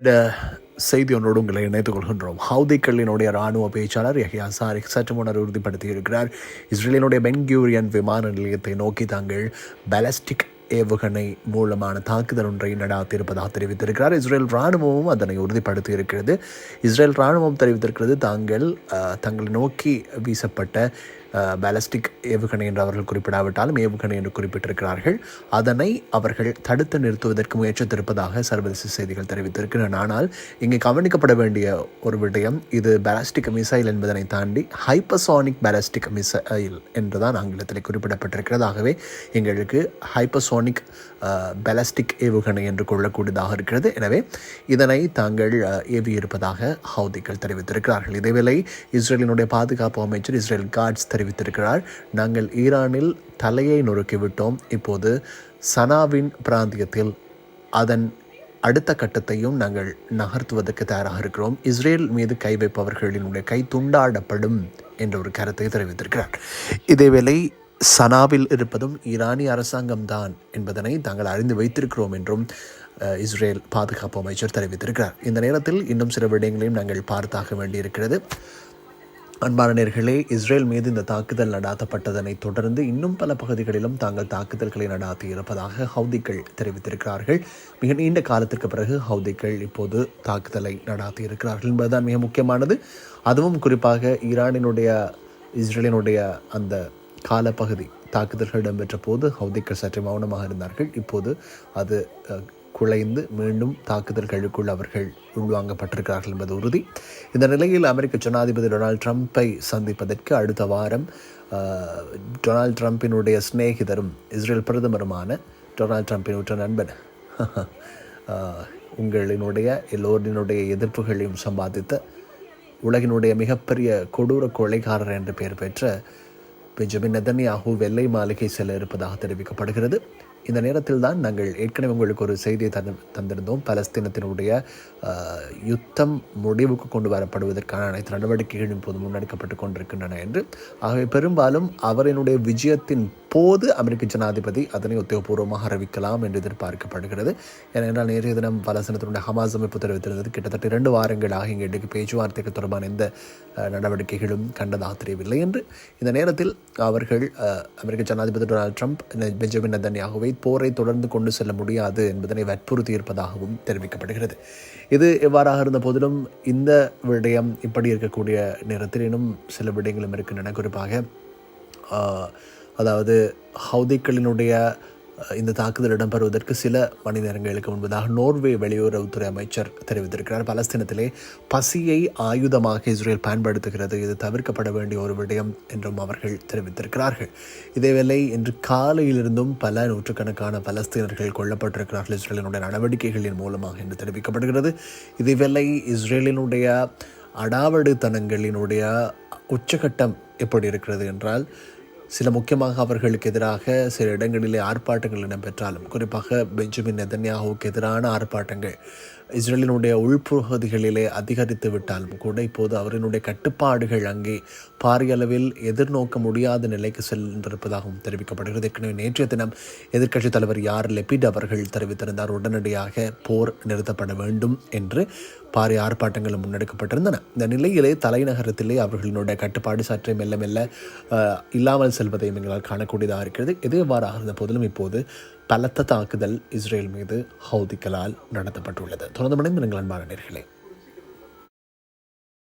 இந்த செய்தி ஒன்றோடு உங்களை இணைத்துக் கொள்கின்றோம். ஹவுதிக்களினுடைய ராணுவ பேச்சாளர் யஹ்யா சாரிக் சற்று முன்னர் உறுதிப்படுத்தியிருக்கிறார். இஸ்ரேலினுடைய பென்கியூரியன் விமான நிலையத்தை நோக்கி தாங்கள் பாலஸ்டிக் ஏவுகணை மூலமான தாக்குதல் ஒன்றை நடாத்தியிருப்பதாக தெரிவித்திருக்கிறார். இஸ்ரேல் ராணுவமும் அதனை உறுதிப்படுத்தி இருக்கிறது இஸ்ரேல் ராணுவம் தெரிவித்திருக்கிறது தாங்கள் தங்களை நோக்கி வீசப்பட்ட பேலஸ்டிக் ஏவுகணை என்று அவர்கள் குறிப்பிடாவிட்டாலும் ஏவுகணை என்று குறிப்பிட்டிருக்கிறார்கள். அதனை அவர்கள் தடுத்து நிறுத்துவதற்கு முயற்சித்திருப்பதாக சர்வதேச செய்திகள் தெரிவித்திருக்கின்றன. ஆனால் இங்கே கவனிக்கப்பட வேண்டிய ஒரு விடயம் இது பேலஸ்டிக் மிசைல் என்பதனை தாண்டி ஹைப்பசோனிக் பேலஸ்டிக் மிசைல் என்றுதான் ஆங்கிலத்தில் குறிப்பிடப்பட்டிருக்கிறது. ஆகவே எங்களுக்கு ஹைப்பசோனிக் பாலஸ்டிக் ஏவுகணை என்று கொள்ளக்கூடியதாக இருக்கிறது. எனவே இதனை தாங்கள் ஏவியிருப்பதாக ஹவுதிகள் தெரிவித்திருக்கிறார்கள். இதேவேளை இஸ்ரேலினுடைய பாதுகாப்பு அமைச்சர் இஸ்ரேல் காட்ஸ் தெரிவித்திருக்கிறார். நாங்கள் ஈரானில் தலையை நொறுக்கிவிட்டோம். இப்போது சனாவின் பிராந்தியத்தில் அதன் அடுத்த கட்டத்தையும் நாங்கள் நகர்த்துவதற்கு தயாராக இருக்கிறோம். இஸ்ரேல் மீது கை வைப்பவர்களினுடைய கை துண்டாடப்படும் என்ற ஒரு கருத்தை தெரிவித்திருக்கிறார். இதேவேளை சனாவில் இருப்பதும் ஈரானிய அரசாங்கம்தான் என்பதனை தாங்கள் அறிந்து வைத்திருக்கிறோம் என்றும் இஸ்ரேல் பாதுகாப்பு அமைச்சர் தெரிவித்திருக்கிறார். இந்த நேரத்தில் இன்னும் சில விடயங்களையும் நாங்கள் பார்த்தாக வேண்டியிருக்கிறது. அன்பானர்களே இஸ்ரேல் மீது இந்த தாக்குதல் நடாத்தப்பட்டதனை தொடர்ந்து இன்னும் பல பகுதிகளிலும் தாங்கள் தாக்குதல்களை நடாத்தி இருப்பதாக ஹவுதிகள் தெரிவித்திருக்கிறார்கள். மிக நீண்ட காலத்திற்கு பிறகு ஹவுதிகள் இப்போது தாக்குதலை நடாத்தி இருக்கிறார்கள் என்பதுதான் மிக முக்கியமானது. அதுவும் குறிப்பாக ஈரானினுடைய இஸ்ரேலினுடைய அந்த காலப்பகுதி தாக்குதல்கள் இடம்பெற்ற போது ஹவுதிக்கள் சற்று மௌனமாக இருந்தார்கள். இப்போது அது குலைந்து மீண்டும் தாக்குதல்களுக்குள் அவர்கள் உள்வாங்கப்பட்டிருக்கிறார்கள் என்பது உறுதி. இந்த நிலையில் அமெரிக்க ஜனாதிபதி டொனால்ட் ட்ரம்ப்பை சந்திப்பதற்கு அடுத்த வாரம் டொனால்ட் ட்ரம்ப்பினுடைய சிநேகிதரும் இஸ்ரேல் பிரதமருமான டொனால்ட் ட்ரம்ப்பின் உற்ற நண்பன் உங்களினுடைய எல்லோரினுடைய எதிர்ப்புகளையும் சம்பாதித்த உலகினுடைய மிகப்பெரிய கொடூர கொலைகாரர் என்று பெயர் பெற்ற பெஞ்சமின் நெதன்யாகு வெள்ளை மாளிகை செல்ல இருப்பதாக தெரிவிக்கப்படுகிறது. இந்த நேரத்தில் தான் நாங்கள் ஏற்கனவே உங்களுக்கு ஒரு செய்தியை தந்து தந்திருந்தோம். பலஸ்தீனத்தினுடைய யுத்தம் முடிவுக்கு கொண்டு வரப்படுவதற்கான அனைத்து நடவடிக்கைகளும் இப்போது முன்னெடுக்கப்பட்டு கொண்டிருக்கின்றன என்று. ஆகவே பெரும்பாலும் அவரினுடைய விஜயத்தின் போது அமெரிக்க ஜனாதிபதி அதனை உத்தியோகபூர்வமாக அறிவிக்கலாம் என்று எதிர்பார்க்கப்படுகிறது. ஏனென்றால் நேற்றைய தினம் பலஸ்தீனத்தினுடைய ஹமாஸ் அமைப்பு தெரிவித்திருந்தது. கிட்டத்தட்ட இரண்டு வாரங்களாக இங்கே இன்றைக்கு பேச்சுவார்த்தைகள் தொடர்பான எந்த நடவடிக்கைகளும் கண்டதாக தெரியவில்லை என்று. இந்த நேரத்தில் அவர்கள் அமெரிக்க ஜனாதிபதி டொனால்ட் ட்ரம்ப் பெஞ்சமின் நதன்யாகவே போரை தொடர்ந்து கொண்டு செல்ல முடியாது என்பதனை வற்புறுத்தி இருப்பதாகவும் தெரிவிக்கப்படுகிறது. இது எவ்வாறாக இருந்த போதிலும் இந்த விடயம் இப்படி இருக்கக்கூடிய நேரத்தில் இன்னும் சில விடயங்களும் இருக்கின்றன. குறிப்பாக அதாவது ஹவுதிக்களினுடைய இந்த தாக்குதல் இடம்பெறுவதற்கு சில மணி நேரங்களுக்கு முன்பதாக நோர்வே வெளியுறவுத்துறை அமைச்சர் தெரிவித்திருக்கிறார். பலஸ்தீனத்திலே பசியை ஆயுதமாக இஸ்ரேல் பயன்படுத்துகிறது. இது தவிர்க்கப்பட வேண்டிய ஒரு விடயம் என்றும் அவர்கள் தெரிவித்திருக்கிறார்கள். இதேவேளை இன்று காலையிலிருந்தும் பல நூற்றுக்கணக்கான பலஸ்தீனர்கள் கொல்லப்பட்டிருக்கிறார்கள். இஸ்ரேலினுடைய நடவடிக்கைகளின் மூலமாக என்று தெரிவிக்கப்படுகிறது. இதேவேளை இஸ்ரேலினுடைய அடாவடுத்தனங்களினுடைய உச்சகட்டம் எப்படி இருக்கிறது என்றால் சில முக்கியமாக அவர்களுக்கு எதிராக சில இடங்களிலே ஆர்ப்பாட்டங்கள் இடம்பெற்றாலும் குறிப்பாக பெஞ்சமின் நெதன்யாகுவுக்கு எதிரான ஆர்ப்பாட்டங்கள். இஸ்ரேலினுடைய உள்பகுதிகளிலே அதிகரித்து விட்டாலும் கூட இப்போது அவரினுடைய கட்டுப்பாடுகள் அங்கே பாரிய அளவில் எதிர்நோக்க முடியாத நிலைக்கு சென்றிருப்பதாகவும் தெரிவிக்கப்படுகிறது. ஏற்கனவே நேற்றைய தினம் எதிர்க்கட்சித் தலைவர் யார் லெபிட் அவர்கள் தெரிவித்திருந்தார். உடனடியாக போர் நிறுத்தப்பட வேண்டும் என்று பாரிய ஆர்ப்பாட்டங்கள் முன்னெடுக்கப்பட்டிருந்தன. இந்த நிலையிலே தலைநகரத்திலே அவர்களினுடைய கட்டுப்பாடு சற்றே மெல்ல மெல்ல இல்லாமல் செல்வதையும் எங்களால் காணக்கூடியதாக இருக்கிறது. எது எவ்வாறாக இருந்த போதிலும் இப்போது பலத்த தாக்குதல் இஸ்ரேல் மீது ஹவுதிக்களால் நடத்தப்பட்டுள்ளது. தொடர்ந்து மணி நீங்கள் அன்பான நேர்களே.